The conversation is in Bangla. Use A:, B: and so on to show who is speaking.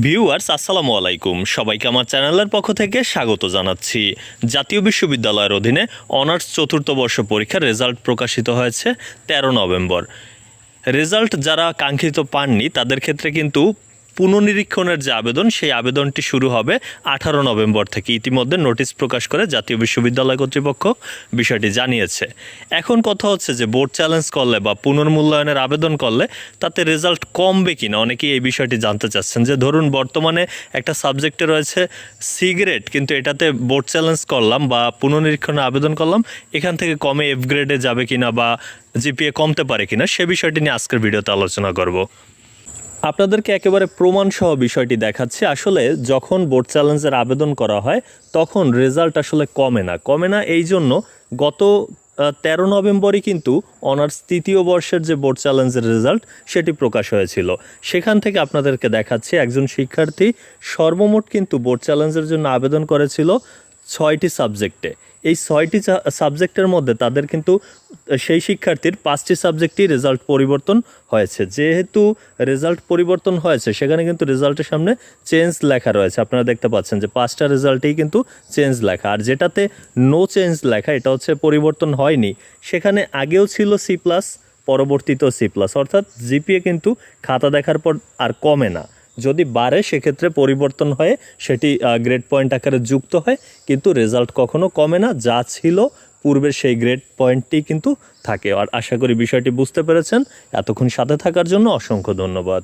A: ভিউয়ার্স, আসসালামু আলাইকুম। সবাইকে আমার চ্যানেলের পক্ষ থেকে স্বাগত জানাচ্ছি। জাতীয় বিশ্ববিদ্যালয়ের অধীনে অনার্স চতুর্থ বর্ষ পরীক্ষার রেজাল্ট প্রকাশিত হয়েছে তেরো নভেম্বর। রেজাল্ট যারা কাঙ্ক্ষিত পাননি, তাদের ক্ষেত্রে কিন্তু পুনর্নিরীক্ষণের যে আবেদন, সেই আবেদনটি শুরু হবে আঠারো নভেম্বর থেকে। ইতিমধ্যে নোটিশ প্রকাশ করে জাতীয় বিশ্ববিদ্যালয় কর্তৃপক্ষ বিষয়টি জানিয়েছে। এখন কথা হচ্ছে যে বোর্ড চ্যালেঞ্জ করলে বা পুনর্মূল্যায়নের আবেদন করলে তাতে রেজাল্ট কমবে কিনা? অনেকেই এই বিষয়টি জানতে চাচ্ছেন যে ধরুন বর্তমানে একটা সাবজেক্টে রয়েছে সিগারেট, কিন্তু এটাতে বোর্ড চ্যালেঞ্জ করলাম বা পুনর্নিরীক্ষণে আবেদন করলাম, এখান থেকে কমে এফ গ্রেডে যাবে কিনা বা জিপিএ কমতে পারে কিনা, সে বিষয়টি নিয়ে আজকের ভিডিওতে আলোচনা করব। আপনাদেরকে একেবারে প্রমাণ সহ বিষয়টি দেখাচ্ছি। আসলে যখন বোর্ড চ্যালেঞ্জের আবেদন করা হয়, তখন রেজাল্ট আসলে কমে না। কমে না এই জন্য গত তেরো নভেম্বরই কিন্তু অনার্স তৃতীয় বর্ষের যে বোর্ড চ্যালেঞ্জের রেজাল্ট, সেটি প্রকাশ হয়েছিল। সেখান থেকে আপনাদেরকে দেখাচ্ছি, একজন শিক্ষার্থী সর্বমোট কিন্তু বোর্ড চ্যালেঞ্জের জন্য আবেদন করেছিল ছয়টি সাবজেক্টে। এই ছয়টি সাবজেক্টের মধ্যে তাদের কিন্তু, সেই শিক্ষার্থীর পাঁচটি সাবজেক্টই রেজাল্ট পরিবর্তন হয়েছে। যেহেতু রেজাল্ট পরিবর্তন হয়েছে, সেখানে কিন্তু রেজাল্টের সামনে চেঞ্জ লেখা রয়েছে। আপনারা দেখতে পাচ্ছেন যে পাঁচটা রেজাল্টেই কিন্তু চেঞ্জ লেখা। আর যেটাতে নো চেঞ্জ লেখা, এটা হচ্ছে পরিবর্তন হয়নি। সেখানে আগেও ছিল সি প্লাস পরবর্তীতেও সি প্লাস অর্থাৎ জিপিএ কিন্তু খাতা দেখার পর আর কমে না। যদি বাড়ে, সেক্ষেত্রে পরিবর্তন হয়ে, সেটি গ্রেড পয়েন্ট আকারে যুক্ত হয়, কিন্তু রেজাল্ট কখনো কমে না, যা ছিল পূর্বের সেই গ্রেড পয়েন্টটি কিন্তু থাকে। আর আশা করি বিষয়টি বুঝতে পেরেছেন। এতক্ষণ সাথে থাকার জন্য অসংখ্য ধন্যবাদ।